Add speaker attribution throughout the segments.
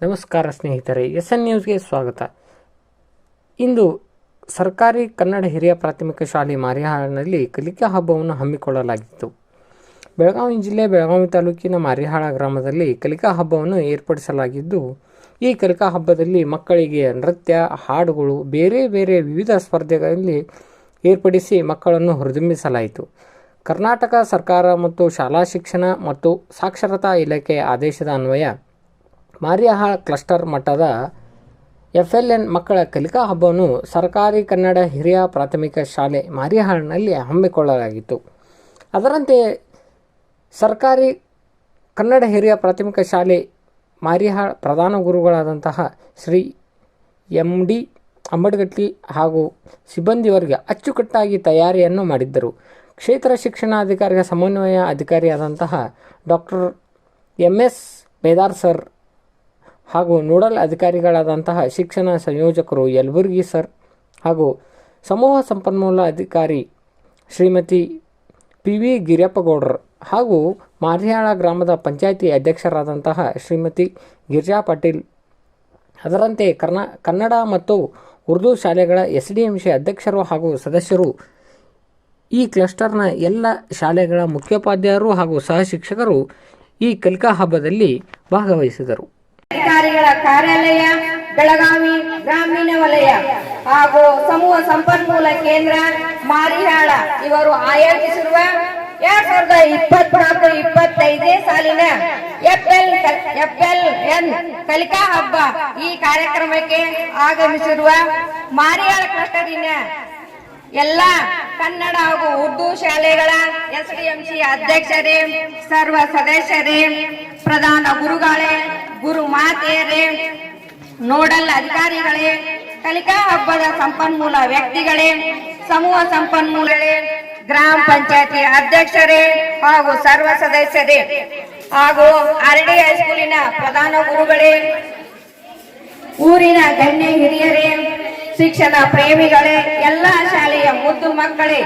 Speaker 1: ನಮಸ್ಕಾರ ಸ್ನೇಹಿತರೆ S N ನ್ಯೂಸ್ಗೆ ಸ್ವಾಗತ. ಇಂದು ಸರ್ಕಾರಿ ಕನ್ನಡ ಹಿರಿಯ ಪ್ರಾಥಮಿಕ ಶಾಲೆ ಮಾರಿಹಾಳನಲ್ಲಿ ಕಲಿಕಾ ಹಬ್ಬವನ್ನು ಹಮ್ಮಿಕೊಳ್ಳಲಾಗಿತ್ತು. ಬೆಳಗಾವಿ ಜಿಲ್ಲೆ ಬೆಳಗಾವಿ ತಾಲೂಕಿನ ಮಾರಿಹಾಳ ಗ್ರಾಮದಲ್ಲಿ ಕಲಿಕಾ ಹಬ್ಬವನ್ನು ಏರ್ಪಡಿಸಲಾಗಿದ್ದು, ಈ ಕಲಿಕಾ ಹಬ್ಬದಲ್ಲಿ ಮಕ್ಕಳಿಗೆ ನೃತ್ಯ, ಹಾಡುಗಳು, ಬೇರೆ ಬೇರೆ ವಿವಿಧ ಸ್ಪರ್ಧೆಗಳಲ್ಲಿ ಏರ್ಪಡಿಸಿ ಮಕ್ಕಳನ್ನು ಹುರಿದುಂಬಿಸಲಾಯಿತು ಕರ್ನಾಟಕ ಸರ್ಕಾರ ಮತ್ತು ಶಾಲಾ ಶಿಕ್ಷಣ ಮತ್ತು ಸಾಕ್ಷರತಾ ಇಲಾಖೆಯ ಆದೇಶದ ಅನ್ವಯ ಮಾರಿಯಹಾಳ್ ಕ್ಲಸ್ಟರ್ ಮಟ್ಟದ ಎಫ್ ಎಲ್ ಎನ್ ಮಕ್ಕಳ ಕಲಿಕಾ ಹಬ್ಬವನ್ನು ಸರ್ಕಾರಿ ಕನ್ನಡ ಹಿರಿಯ ಪ್ರಾಥಮಿಕ ಶಾಲೆ ಮಾರಿಯಹಾಳ್ನಲ್ಲಿ ಹಮ್ಮಿಕೊಳ್ಳಲಾಗಿತ್ತು. ಅದರಂತೆ ಸರ್ಕಾರಿ ಕನ್ನಡ ಹಿರಿಯ ಪ್ರಾಥಮಿಕ ಶಾಲೆ ಮಾರಿಹಾಳ್ ಪ್ರಧಾನ ಗುರುಗಳಾದಂತಹ ಶ್ರೀ ಎಂ ಡಿ ಅಂಬಡ್ಗಟ್ಟಿ ಹಾಗೂ ಸಿಬ್ಬಂದಿಯವರಿಗೆ ಅಚ್ಚುಕಟ್ಟಾಗಿ ತಯಾರಿಯನ್ನು ಮಾಡಿದ್ದರು. ಕ್ಷೇತ್ರ ಶಿಕ್ಷಣಾಧಿಕಾರಿಯ ಸಮನ್ವಯ ಅಧಿಕಾರಿಯಾದಂತಹ doctor M S Bedar sir ಹಾಗೂ ನೋಡಲ್ ಅಧಿಕಾರಿಗಳಾದಂತಹ ಶಿಕ್ಷಣ ಸಂಯೋಜಕರು ಯಲ್ಬುರ್ಗಿ ಸರ್ ಹಾಗೂ ಸಮೂಹ ಸಂಪನ್ಮೂಲ ಅಧಿಕಾರಿ ಶ್ರೀಮತಿ ಪಿ ವಿ ಗಿರಿಯಪ್ಪಗೌಡರ್ ಹಾಗೂ ಮಾರಿಯಾಳ ಗ್ರಾಮದ ಪಂಚಾಯಿತಿ ಅಧ್ಯಕ್ಷರಾದಂತಹ ಶ್ರೀಮತಿ ಗಿರಿಜಾ ಪಾಟೀಲ್. ಅದರಂತೆ ಕರ್ನಾ, ಕನ್ನಡ ಮತ್ತು ಉರ್ದು ಶಾಲೆಗಳ ಎಸ್ ಡಿ ಎಂ ಸಿ ಅಧ್ಯಕ್ಷರು ಹಾಗೂ ಸದಸ್ಯರು. ಈ ಕ್ಲಸ್ಟರ್ನ ಎಲ್ಲ ಶಾಲೆಗಳ ಮುಖ್ಯೋಪಾಧ್ಯಾಯರು ಹಾಗೂ ಸಹ ಶಿಕ್ಷಕರು ಈ ಕಲಿಕಾ ಹಬ್ಬದಲ್ಲಿ ಭಾಗವಹಿಸಿದರು.
Speaker 2: ಅಧಿಕಾರಿಗಳ ಕಾರ್ಯಾಲಯ, ಬೆಳಗಾವಿ ಗ್ರಾಮೀಣ ವಲಯ ಹಾಗೂ ಸಮೂಹ ಸಂಪನ್ಮೂಲ ಕೇಂದ್ರ ಮಾರಿಹಾಳ ಇವರು ಆಯೋಜಿಸಿರುವ ಎರಡ್ ಸಾವಿರದ ಇಪ್ಪತ್ನಾಲ್ಕು ಇಪ್ಪತ್ತೈದನೇ ಸಾಲಿನ ಎಫ್ಎಲ್ ಎಫ್ಎಲ್ ಎನ್ ಕಲಿಕಾ ಹಬ್ಬ ಈ ಕಾರ್ಯಕ್ರಮಕ್ಕೆ ಆಗಮಿಸಿರುವ ಮಾರಿಹಾಳ ಕ್ಲಸ್ಟರಿನ ಎಲ್ಲ ಕನ್ನಡ ಹಾಗೂ ಉರ್ದು ಶಾಲೆಗಳ ಎಸ್ಡಿಎಂಸಿ ಅಧ್ಯಕ್ಷರೇ, ಸರ್ವ ಸದಸ್ಯರೇ, ಪ್ರಧಾನ ಗುರುಗಳೇ, ಗುರು ಮಾತೆಯರೇ, ನೋಡಲ್ ಅಧಿಕಾರಿಗಳೇ, ಕಲಿಕಾ ಹಬ್ಬದ ಸಂಪನ್ಮೂಲ ವ್ಯಕ್ತಿಗಳೇ, ಸಮೂಹ ಸಂಪನ್ಮೂಲಗಳೇ, ಗ್ರಾಮ ಪಂಚಾಯತಿ ಅಧ್ಯಕ್ಷರೇ ಹಾಗೂ ಸರ್ವ ಸದಸ್ಯರೇ ಹಾಗೂ ಆರ್ಡಿ ಹೈಸ್ಕೂಲಿನ ಪ್ರಧಾನ ಗುರುಗಳೇ, ಊರಿನ ಗಣ್ಯ ಹಿರಿಯರೇ ಶಿಕ್ಷಣ ಪ್ರೇಮಿಗಳೇ ಎಲ್ಲ ಶಾಲೆಯ ಮುದ್ದು ಮಕ್ಕಳೇ.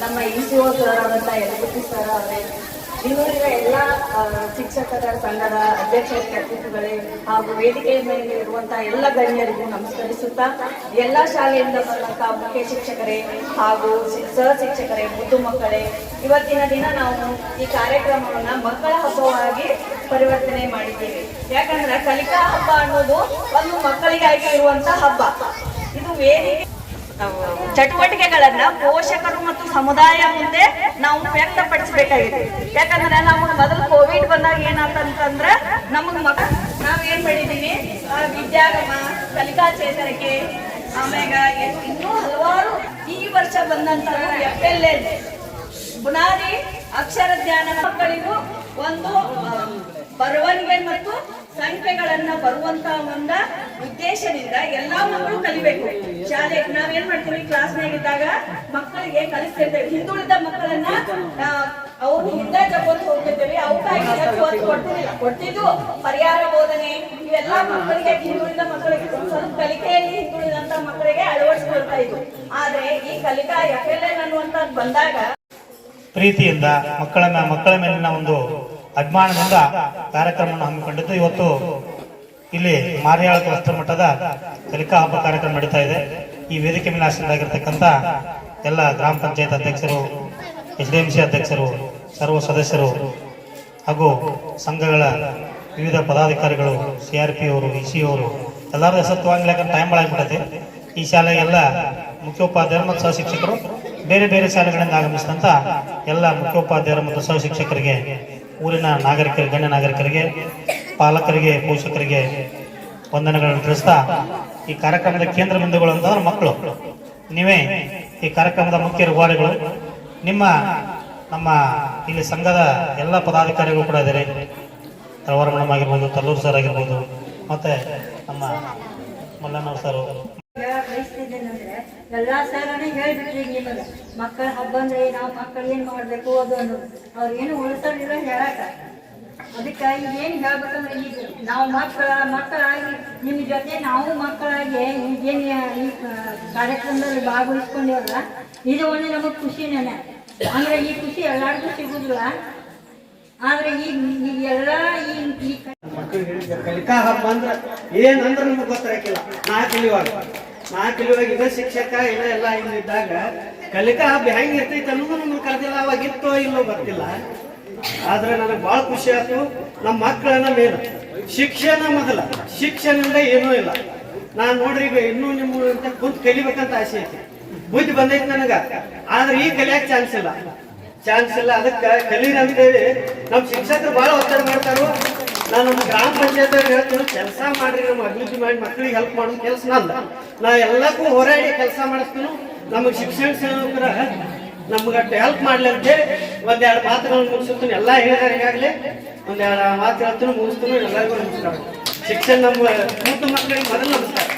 Speaker 3: ನಮ್ಮ ಇ ಸಿ ಒ ಸರ್ ಆದಂಥ ಯಲಬುರ್ಗಿ ಸರ್ ಅವರೇ ಇನ್ನೂರಿನ ಎಲ್ಲ ಶಿಕ್ಷಕರ ಸಂಘದ ಅಧ್ಯಕ್ಷ ಪ್ರತಿನಿಧಿಗಳೇ ಹಾಗೂ ವೇದಿಕೆಯ ಮೇಲೆ ಇರುವಂತಹ ಎಲ್ಲ ಗಣ್ಯರಿಗೂ ನಮಸ್ಕರಿಸುತ್ತಾ, ಎಲ್ಲ ಶಾಲೆಯಿಂದ ಬರುವಂತಹ ಮುಖ್ಯ ಶಿಕ್ಷಕರೇ ಹಾಗೂ ಸಹ ಶಿಕ್ಷಕರೇ ಮುದ್ದು ಮಕ್ಕಳೇ ಇವತ್ತಿನ ದಿನ ನಾವು ಈ ಕಾರ್ಯಕ್ರಮವನ್ನ ಮಕ್ಕಳ ಹಬ್ಬವಾಗಿ ಪರಿವರ್ತನೆ ಮಾಡಿದ್ದೇವೆ. ಯಾಕಂದ್ರೆ ಕಲಿಕಾ ಹಬ್ಬ ಅನ್ನೋದು ಒಂದು ಮಕ್ಕಳಿಗಾಗಿ ಇರುವಂತಹ ಹಬ್ಬ. ಇದು ವೇದಿಕೆ ಚಟುವಟಿಕೆಗಳನ್ನ ಪೋಷಕರು ಮತ್ತು ಸಮುದಾಯ ಮುಂದೆ ನಾವು ವ್ಯಕ್ತಪಡಿಸಬೇಕಾಗಿದೆ ಯಾಕಂದ್ರೆ ನಮಗೆ ಮೊದಲು ಕೋವಿಡ್ ಬಂದಾಗ ಏನಾತಂತಂದ್ರ ನಮಗ್ ಮಗ ನಾವ್ ಏನ್ ಮಾಡಿದೀವಿ ವಿದ್ಯಾಗಮ, ಕಲಿಕಾ ಚೇತರಿಕೆ ಆಮ್ಯಾಗ ಇನ್ನು- ಹಲವಾರು ಈ ವರ್ಷ ಬಂದಂತ ಎಫ್ ಎಲ್ ಎನ್ ಬುನಾದಿ, ಅಕ್ಷರ ಜ್ಞಾನ ಮಕ್ಕಳಿಗೂ ಒಂದು ಸಂಖ್ಯೆಗಳನ್ನ ಬರುವಂತ ಒಂದ ಉದ್ದೇಶದಿಂದ ಎಲ್ಲಾ ಮಕ್ಕಳು ಕಲಿಬೇಕು. ಶಾಲೆ, ನಾವೇನ್ ಮಾಡ್ತೀವಿ? ಕ್ಲಾಸ್ ಇದ್ದಾಗ ಮಕ್ಕಳಿಗೆ ಕಲಿಸ್ತಿರ್ತೇವೆ. ಹಿಂದುಳಿದ ಮಕ್ಕಳನ್ನ ಅವರು ಹಿಂದೆ ತಗೊಂಡು ಹೋಗ್ತಿರ್ತೇವೆ. ಅವಕಾಶ ಕೊಟ್ಟಿದ್ದು ಕೊಡ್ತಿರ್ಲಿಲ್ಲ ಪರಿಹಾರ, ಬೋಧನೆ, ಇವೆಲ್ಲ ಮಕ್ಕಳಿಗೆ, ಹಿಂದುಳಿದ ಮಕ್ಕಳಿಗೆ ಸ್ವಲ್ಪ ಕಲಿಕೆಯಲ್ಲಿ ಹಿಂದುಳಿದಂತ ಮಕ್ಕಳಿಗೆ ಅಳವಡಿಸ್ಕೊಳ್ತಾ ಇದ್ವು. ಆದ್ರೆ ಈ ಕಲಿಕಾ ಎಫ್ ಎಲ್ ಎನ್ ಅನ್ನುವಂತ ಬಂದಾಗ
Speaker 4: ಪ್ರೀತಿಯಿಂದ ಮಕ್ಕಳನ್ನ, ಮಕ್ಕಳ ಮೇಲಿನ ಒಂದು ಅಭಿಮಾನದಿಂದ ಕಾರ್ಯಕ್ರಮವನ್ನು ಹಮ್ಮಿಕೊಂಡಿದ್ದು ಇವತ್ತು ಇಲ್ಲಿ ಮಾರಿಯಾಳ ಕ್ಲಸ್ಟರ್ ಮಟ್ಟದ ಕಲಿಕಾ ಹಬ್ಬ ಕಾರ್ಯಕ್ರಮ ನಡೀತಾ ಇದೆ. ಈ ವೇದಿಕೆ ಮೇಲೆ ಆಸೀನರಾಗಿರ್ತಕ್ಕಂಥ ಎಲ್ಲ ಗ್ರಾಮ ಪಂಚಾಯತ್ ಅಧ್ಯಕ್ಷರು, ಎಚ್ ಡಿ ಎಂ ಸಿ ಅಧ್ಯಕ್ಷರು, ಸರ್ವ ಸದಸ್ಯರು ಹಾಗೂ ಸಂಘಗಳ ವಿವಿಧ ಪದಾಧಿಕಾರಿಗಳು, ಸಿ ಆರ್ ಪಿ ಅವರು, ಇ ಸಿ ಅವರು ಎಲ್ಲರೂ ಹೆಸರು ಟೈಮ್ ಭಾಳ ಆಗ್ಬಿಟ್ಟೈತಿ ಈ ಶಾಲೆಗೆಲ್ಲ ಮುಖ್ಯೋಪಾಧ್ಯಾಯರು ಮತ್ತು ಸಹ ಶಿಕ್ಷಕರು ಬೇರೆ ಬೇರೆ ಶಾಲೆಗಳಿಂದ ಆಗಮಿಸಿದಂಥ ಎಲ್ಲ ಮುಖ್ಯೋಪಾಧ್ಯಾಯರು ಮತ್ತು ಸಹ ಶಿಕ್ಷಕರಿಗೆ ಊರಿನ ನಾಗರಿಕರಿಗೆ, ಗಣ್ಯ ನಾಗರಿಕರಿಗೆ, ಪಾಲಕರಿಗೆ, ಪೋಷಕರಿಗೆ ವಂದನೆಗಳನ್ನು ತಿಳಿಸ್ತಾ ಈ ಕಾರ್ಯಕ್ರಮದ ಕೇಂದ್ರ ಬಿಂದುಗಳು ಅಂತಂದ್ರೆ ಮಕ್ಕಳು. ನೀವೇ ಈ ಕಾರ್ಯಕ್ರಮದ ಮುಖ್ಯ ರೂವಾರಿಗಳು. ನಿಮ್ಮ, ನಮ್ಮ ಇಲ್ಲಿ ಸಂಘದ ಎಲ್ಲ ಪದಾಧಿಕಾರಿಗಳು ಕೂಡ ಇದ್ದಾರೆ. ರವರ ಮೇಡಮ್ ಆಗಿರ್ಬೋದು, ತಲ್ಲೂರು ಸರ್ ಆಗಿರ್ಬೋದು, ಮತ್ತೆ ನಮ್ಮ ಮಲ್ಲಣ್ಣವ್ರ ಸರ್
Speaker 5: ಬಯಸ್ತಿದ್ದೇನೆಂದ್ರೆ, ಎಲ್ಲಾ ಸರನೇ ಹೇಳ್ಬಿಟ್ರಿ ನಿಮಗೆ. ಮಕ್ಕಳ ಹಬ್ಬ ಅಂದ್ರೆ ನಾವು ಮಕ್ಕಳು ಏನ್ ಮಾಡ್ಬೇಕು ಅದು ಅನ್ನೋದು. ಅವ್ರು ಏನು ಉಳಿಸೋದಿಲ್ಲ ಹೇಳಕ ಅದಕ್ಕೆ ಏನ್ ಹೇಳ್ಬೇಕಂದ್ರೆ ಈಗ ನಾವು ಮಕ್ಕಳ, ಮಕ್ಕಳಾಗಿ ನಿಮ್ ಜೊತೆ ನಾವು ಮಕ್ಕಳಾಗಿ ಈಗೇನ್ ಈ ಕಾರ್ಯಕ್ರಮದಲ್ಲಿ ಭಾಗವಹಿಸ್ಕೊಂಡಿವಲ್ಲ, ಇದು ಒಂದು ನಮಗ್ ಖುಷಿನೇನೆ ಅಂದ್ರೆ ಈ ಖುಷಿ ಎಲ್ಲಾರ್ಗು ಸಿಗುದಿಲ್ಲ. ಆದ್ರೆ ಈಗ ಎಲ್ಲ ಈ ಈ
Speaker 6: ಮಕ್ಕಳು ಕಲಿಕಾ ಹಬ್ಬ ಅಂದ್ರ ಏನಂದ್ರೆ ನಮ್ಗೆ ಗೊತ್ತಾಗಿಲ್ಲ ನಾ ಕಲಿಯುವಾಗ. ನಾ ಕಲಿಯುವಾಗ ಇದ ಶಿಕ್ಷಕ ಇಲ್ಲ ಎಲ್ಲ ಇದ್ದಾಗ ಕಲಿಕಾ ಹಬ್ಬ ಹೆಂಗ್ ಇರ್ತೈತೆ ಅನ್ನೋದು ನಮ್ಗೆ ಕರೆದಿಲ್ಲ ಅವಾಗ ಇತ್ತೋ ಇಲ್ಲೋ ಗೊತ್ತಿಲ್ಲ. ಆದ್ರೆ ನನಗೆ ಭಾಳ ಖುಷಿ ಆಯ್ತು. ನಮ್ಮ ಮಕ್ಕಳನ್ನ ಮೇಲು ಶಿಕ್ಷಣ ಮೊದಲ. ಶಿಕ್ಷಣದಿಂದ ಏನೂ ಇಲ್ಲ. ನಾನು ನೋಡ್ರಿ ಈಗ ಇನ್ನೂ ನಿಮ್ಮ ಕುಂತ್ ಕಲಿಬೇಕಂತ ಆಸೆ ಐತಿ. ಬುದ್ಧಿ ಬಂದೈತಿ ನನಗ. ಆದ್ರೆ ಈ ಕಲಿಯಕ್ ಚಾನ್ಸ್ ಇಲ್ಲ. ಚಾನ್ಸ್ ಇಲ್ಲ. ಅದಕ್ಕೆ ಕಲೀರಿ ಅಂತೇಳಿ ನಮ್ಮ ಶಿಕ್ಷಕರು ಭಾಳ ಒತ್ತಡ ಮಾಡ್ತಾರೋ ನಾನು ಗ್ರಾಮ ಪಂಚಾಯತ್ ಹೇಳ್ತೀನಿ, ಕೆಲಸ ಮಾಡ್ರಿ ನಮ್ಮ ಅಭಿವೃದ್ಧಿ ಮಾಡಿ ಮಕ್ಕಳಿಗೆ ಹೆಲ್ಪ್ ಮಾಡೋ ಕೆಲಸ ನಂದ. ನಾ ಎಲ್ಲಕ್ಕೂ ಹೋರಾಡಿ ಕೆಲಸ ಮಾಡಿಸ್ತೀನಿ. ನಮಗೆ ಶಿಕ್ಷಣ ಸೇವಕರ ನಮ್ಗೆ ಹೆಲ್ಪ್ ಮಾಡ್ಲಿ ಅಂತೇಳಿ ಒಂದೆರಡು ಮಾತುಗಳನ್ನು ಮುಗಿಸ್ತೀನಿ. ಎಲ್ಲ ಹೇಳಿದಾರೆ ಒಂದೆರಡು ಮಾತು ಹೇಳ್ತೀನಿ, ಮುಗಿಸ್ತೀನಿ. ಎಲ್ಲರಿಗೂ ನಮಸ್ಕಾರ. ಶಿಕ್ಷಣ ನಮ್ಮ ಕೂತು ಮಕ್ಕಳಿಗೆ ಮೊದಲು ನಮಸ್ಕಾರ.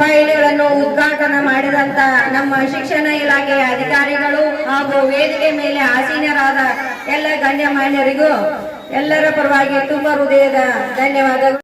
Speaker 2: ಫೈಲ್ಗಳನ್ನು ಉದ್ಘಾಟನೆ ಮಾಡಿದಂತ ನಮ್ಮ ಶಿಕ್ಷಣ ಇಲಾಖೆಯ ಅಧಿಕಾರಿಗಳು ಹಾಗೂ ವೇದಿಕೆ ಮೇಲೆ ಆಸೀನರಾದ ಎಲ್ಲ ಗಣ್ಯಮಾನ್ಯರಿಗೂ ಎಲ್ಲರ ಪರವಾಗಿ ತುಂಬ ಹೃದಯದ ಧನ್ಯವಾದಗಳು.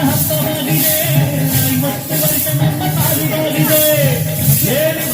Speaker 7: ಹಬ್ಬವಾಗಿದೆ ಐವತ್ತು ವರ್ಷ ನಮ್ಮ ಕಾಲಿಗಾಗಿದೆ ಏಳು